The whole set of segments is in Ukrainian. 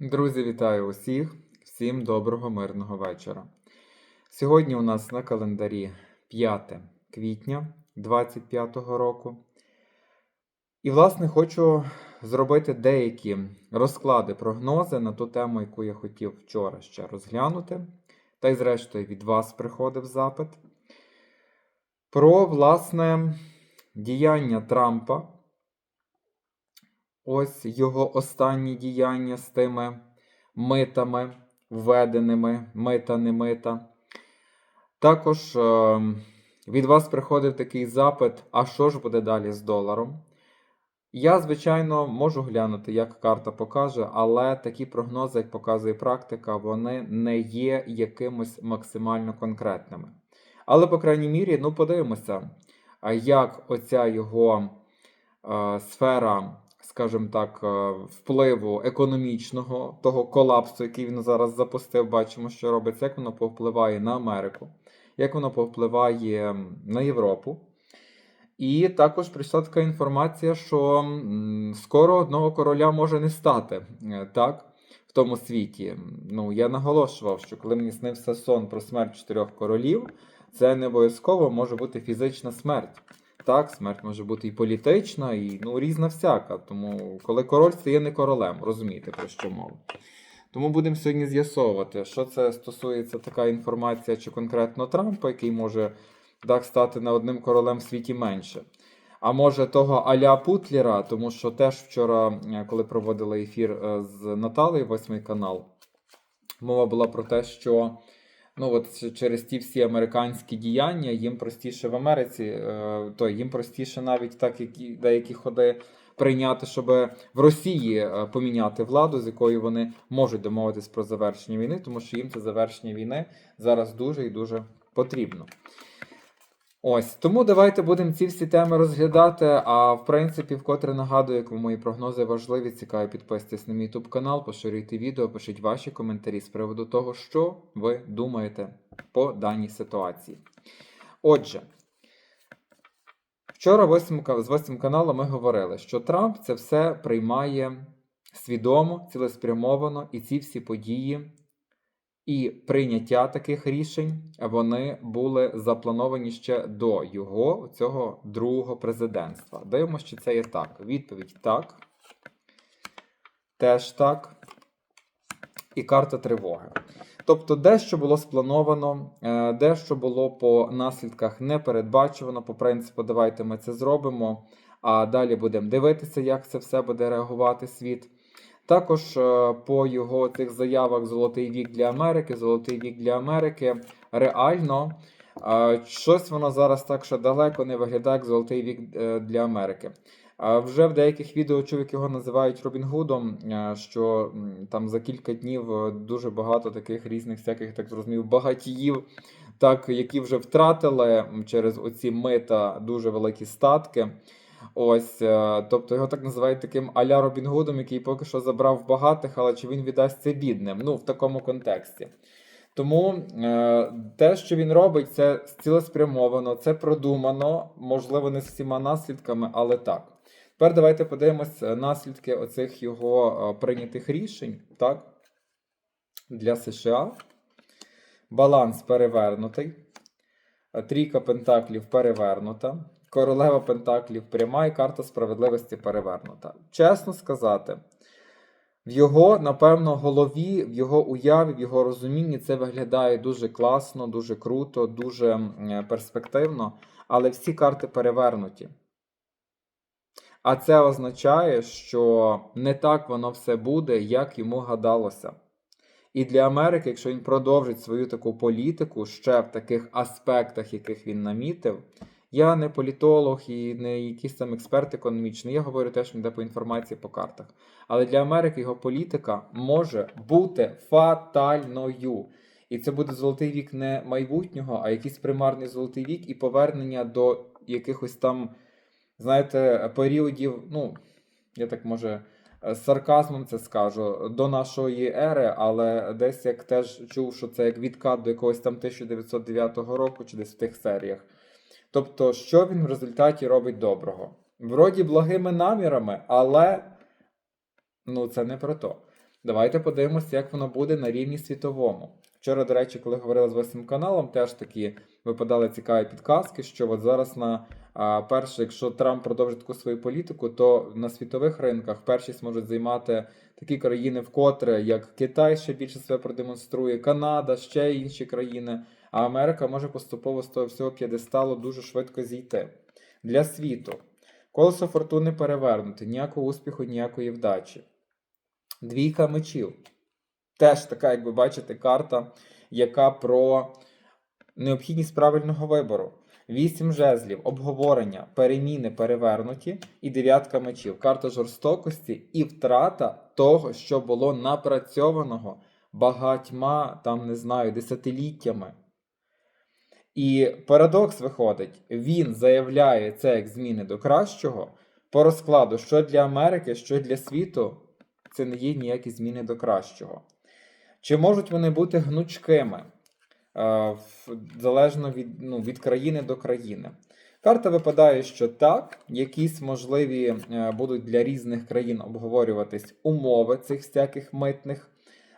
Друзі, вітаю усіх! Всім доброго мирного вечора. Сьогодні у нас на календарі 5 квітня 2025 року. І, власне, хочу зробити деякі розклади, прогнози на ту тему, яку я хотів вчора ще розглянути. Та й, зрештою, від вас приходив запит. Про, власне, діяння Трампа ось його останні діяння з тими митами, введеними, мита, не мита. Також е, від вас приходив такий запит: а що ж буде далі з доларом? Я, звичайно, можу глянути, як карта покаже, але такі прогнози, як показує практика, вони не є якимось максимально конкретними. Але, по крайній мірі, ну подивимося, як оця його е, сфера скажімо так, е, впливу економічного, того колапсу, який він зараз запустив, бачимо, що робиться, як воно повпливає на Америку, як воно повпливає на Європу. І також прийшла така інформація, що скоро одного короля може не стати е, так, в тому світі. Ну, я наголошував, що коли мені снився сон про смерть чотирьох королів, це не обов'язково може бути фізична смерть. Так, смерть може бути і політична, і ну, різна всяка. Тому, коли король стає не королем, розумієте, про що мова. Тому будемо сьогодні з'ясовувати, що це стосується така інформація, чи конкретно Трампа, який може так стати не одним королем в світі менше. А може того Аля Путлера, тому що теж вчора, е, коли проводили ефір е, з Наталею, восьмий канал, мова була про те, що ну от через ті всі американські діяння їм простіше в Америці, е, то їм простіше навіть так, які деякі ходи прийняти, щоб в Росії е, поміняти владу, з якою вони можуть домовитись про завершення війни, тому що їм це завершення війни зараз дуже і дуже потрібно. Ось тому давайте будемо ці всі теми розглядати. А в принципі, вкотре нагадую, як мої прогнози важливі, цікаві, підписуйтесь на мій YouTube канал, поширюйте відео, пишіть ваші коментарі з приводу того, що ви думаєте по даній ситуації. Отже, вчора з восьмим каналу ми говорили, що Трамп це все приймає свідомо, цілеспрямовано, і ці всі події і прийняття таких рішень вони були заплановані ще до його цього другого президентства. Дивимося, чи це є так. Відповідь так. Теж так. І карта тривоги. Тобто, дещо було сплановано, е, дещо було по наслідках не передбачувано. По принципу, давайте ми це зробимо. А далі будемо дивитися, як це все буде реагувати світ. Також е, по його цих заявах Золотий вік для Америки, Золотий вік для Америки реально е, щось воно зараз так що далеко не виглядає як Золотий вік е, для Америки. Вже в деяких відео як його називають Робін Гудом, що там за кілька днів дуже багато таких різних всяких, так зрозумів, багатіїв, так, які вже втратили через оці мита дуже великі статки. Ось, е, тобто його так називають таким аля Робін Гудом, який поки що забрав багатих, але чи він віддасть це бідним? Ну, в такому контексті. Тому е, те, що він робить, це цілеспрямовано, це продумано, можливо, не з всіма наслідками, але так. Тепер давайте подивимось наслідки оцих його е, прийнятих рішень так, для США. Баланс перевернутий. Трійка пентаклів перевернута. Королева Пентаклів пряма і карта справедливості перевернута. Чесно сказати, в його, напевно, голові, в його уяві, в його розумінні це виглядає дуже класно, дуже круто, дуже перспективно, але всі карти перевернуті. А це означає, що не так воно все буде, як йому гадалося. І для Америки, якщо він продовжить свою таку політику ще в таких аспектах, яких він намітив. Я не політолог і не якийсь там експерт економічний. Я говорю те, що йде по інформації по картах. Але для Америки його політика може бути фатальною. І це буде золотий вік не майбутнього, а якийсь примарний золотий вік і повернення до якихось там, знаєте, періодів. Ну, я так може з сарказмом це скажу, до нашої ери, але десь як теж чув, що це як відкат до якогось там 1909 року, чи десь в тих серіях. Тобто, що він в результаті робить доброго? Вроді благими намірами, але ну, це не про то. Давайте подивимося, як воно буде на рівні світовому. Вчора, до речі, коли говорили з восьмим каналом, теж такі випадали цікаві підказки, що от зараз на а, перше, якщо Трамп продовжить таку свою політику, то на світових ринках першість можуть займати такі країни, вкотре як Китай ще більше себе продемонструє, Канада, ще інші країни. А Америка може поступово з того всього п'єдесталу дуже швидко зійти. Для світу колесо фортуни перевернути, ніякого успіху, ніякої вдачі. Двійка мечів. Теж така, як ви бачите, карта, яка про необхідність правильного вибору. Вісім жезлів, обговорення, переміни перевернуті і дев'ятка мечів. Карта жорстокості і втрата того, що було напрацьованого багатьма, там не знаю, десятиліттями. І парадокс виходить: він заявляє це як зміни до кращого по розкладу, що для Америки, що для світу, це не є ніякі зміни до кращого. Чи можуть вони бути гнучкими? Е, залежно від, ну, від країни до країни. Карта випадає, що так, якісь можливі е, будуть для різних країн обговорюватись умови цих всяких митних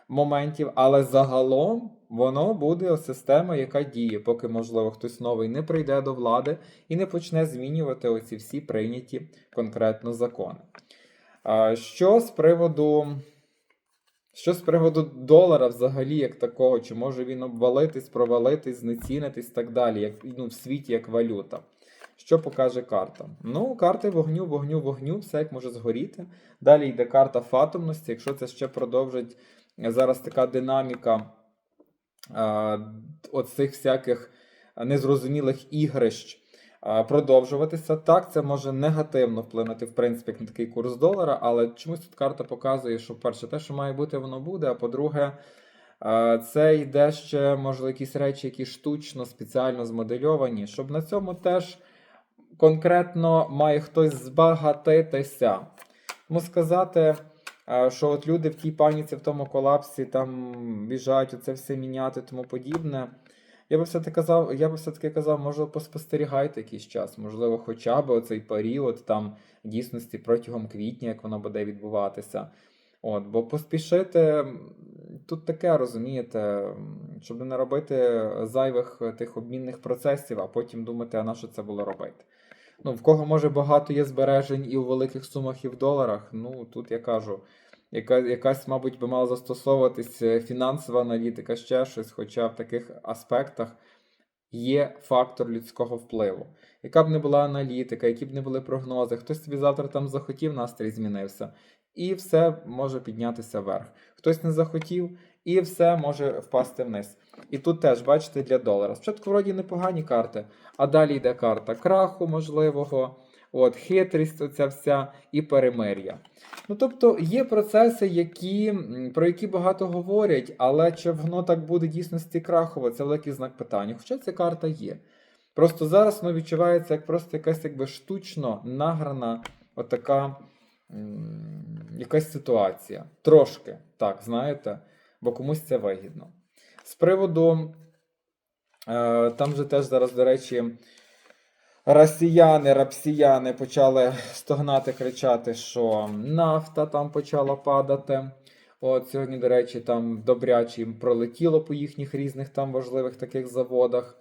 моментів, але загалом воно буде система, яка діє, поки, можливо, хтось новий не прийде до влади і не почне змінювати оці всі прийняті конкретно закони. Що з приводу. Що з приводу долара взагалі як такого, чи може він обвалитись, провалитись, знецінитись і так далі, як ну, в світі як валюта? Що покаже карта? Ну, карти вогню, вогню, вогню, все як може згоріти. Далі йде карта фатомності. Якщо це ще продовжить зараз така динаміка оцих всяких незрозумілих ігрищ продовжуватися, так, це може негативно вплинути, в принципі, на такий курс долара, але чомусь тут карта показує, що, перше, те, що має бути, воно буде, а по-друге, це йде ще, можливо, якісь речі, які штучно, спеціально змодельовані, щоб на цьому теж конкретно має хтось збагатитися. Тому сказати, що от люди в тій паніці, в тому колапсі там біжать, оце все міняти, тому подібне. Я би все-таки казав, я би все-таки казав, може, поспостерігайте якийсь час, можливо, хоча б оцей період там дійсності протягом квітня, як воно буде відбуватися. От, бо поспішити тут таке, розумієте, щоб не робити зайвих тих обмінних процесів, а потім думати, а на що це було робити. Ну, в кого може багато є збережень і у великих сумах, і в доларах. Ну тут я кажу, яка, якась, мабуть, би мала застосовуватись е, фінансова аналітика, ще щось, хоча в таких аспектах є фактор людського впливу. Яка б не була аналітика, які б не були прогнози, хтось собі завтра там захотів, настрій змінився, і все може піднятися вверх. Хтось не захотів, і все може впасти вниз. І тут теж, бачите, для долара. Спочатку вроді непогані карти, а далі йде карта краху можливого, от, хитрість, оця вся і перемир'я. Ну, тобто є процеси, які, про які багато говорять, але чи воно так буде дійсності крахово, це великий знак питання. Хоча ця карта є. Просто зараз воно відчувається як просто якась якби штучно награна отака якась ситуація. Трошки, так, знаєте, бо комусь це вигідно. З приводу, е, там же теж зараз, до речі, росіяни, рапсіяни почали стогнати, кричати, що нафта там почала падати. От сьогодні, до речі, там добряче їм пролетіло по їхніх різних там важливих таких заводах.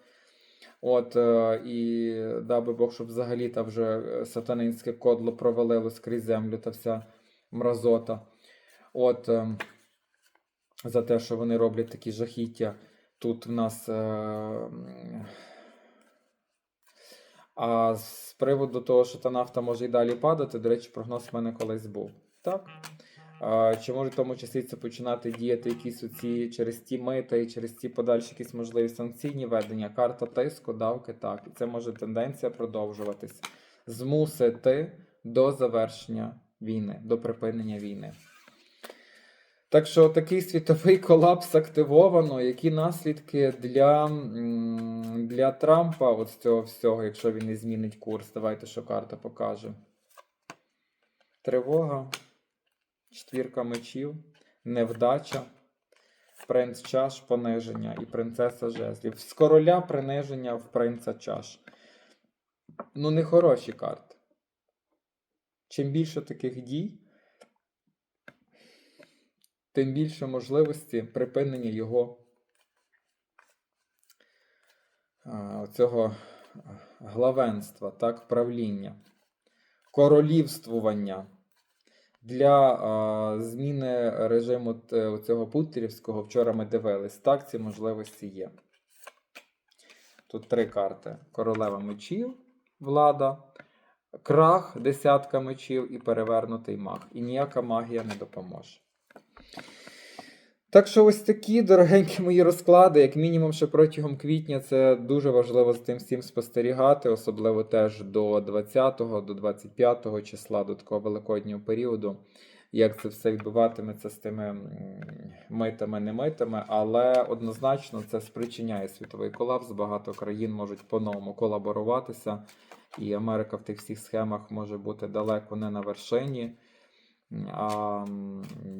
От, е, і би Бог, щоб взагалі там вже е, сатанинське кодло провалилось крізь землю та вся мразота. От, е, за те, що вони роблять такі жахіття. Тут в нас. А з приводу того, що та нафта може і далі падати, до речі, прогноз в мене колись був. Так. Чи може в тому числі це починати діяти якісь оці через ті мита і через ті подальші якісь можливі санкційні ведення, карта тиску, давки, так. І це може тенденція продовжуватись. Змусити до завершення війни, до припинення війни. Так що такий світовий колапс активовано. Які наслідки для, для Трампа от з цього всього, якщо він не змінить курс? Давайте, що карта покаже. Тривога, четвірка мечів, невдача, принц чаш, пониження і принцеса жезлів. З короля приниження в принца чаш. Ну, не хороші карти. Чим більше таких дій, тим більше можливості припинення його цього главенства, так, правління, королівствування. Для а, зміни режиму цього путерівського вчора ми дивились. Так, ці можливості є. Тут три карти: королева мечів, влада, крах, десятка мечів і перевернутий маг. І ніяка магія не допоможе. Так що ось такі дорогенькі мої розклади, як мінімум, ще протягом квітня, це дуже важливо з тим всім спостерігати, особливо теж до 20 до 25 числа, до такого великоднього періоду, як це все відбуватиметься з тими митами, не митами, але однозначно це спричиняє світовий колапс. Багато країн можуть по-новому колаборуватися, і Америка в тих всіх схемах може бути далеко не на вершині. А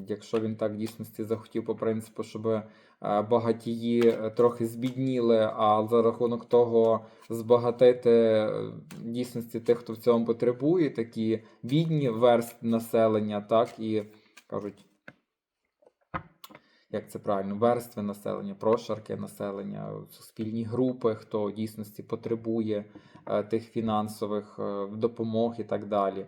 якщо він так в дійсності захотів по принципу, щоб е, багатії е, трохи збідніли, а за рахунок того збагатити е, в дійсності тих, хто в цьому потребує, такі бідні верстви населення, так і кажуть, як це правильно, верстви населення, прошарки населення, суспільні групи, хто в дійсності потребує тих фінансових допомог і так далі.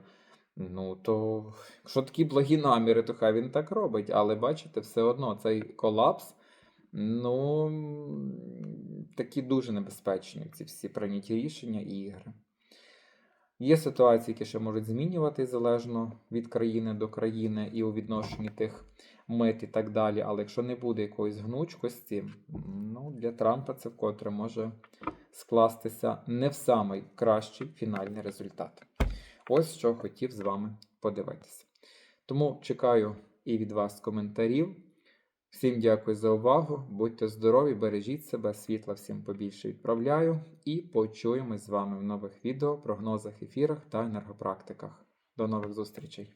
Ну, то якщо такі благі наміри, то хай він так робить. Але бачите, все одно цей колапс, ну, такі дуже небезпечні ці всі прийняті рішення і ігри. Є ситуації, які ще можуть змінюватись залежно від країни до країни і у відношенні тих мит і так далі. Але якщо не буде якоїсь гнучкості, ну, для Трампа це вкотре може скластися не в самий кращий фінальний результат. Ось що хотів з вами подивитися. Тому чекаю і від вас коментарів. Всім дякую за увагу. Будьте здорові, бережіть себе, світла всім побільше відправляю. І почуємось з вами в нових відео, прогнозах, ефірах та енергопрактиках. До нових зустрічей!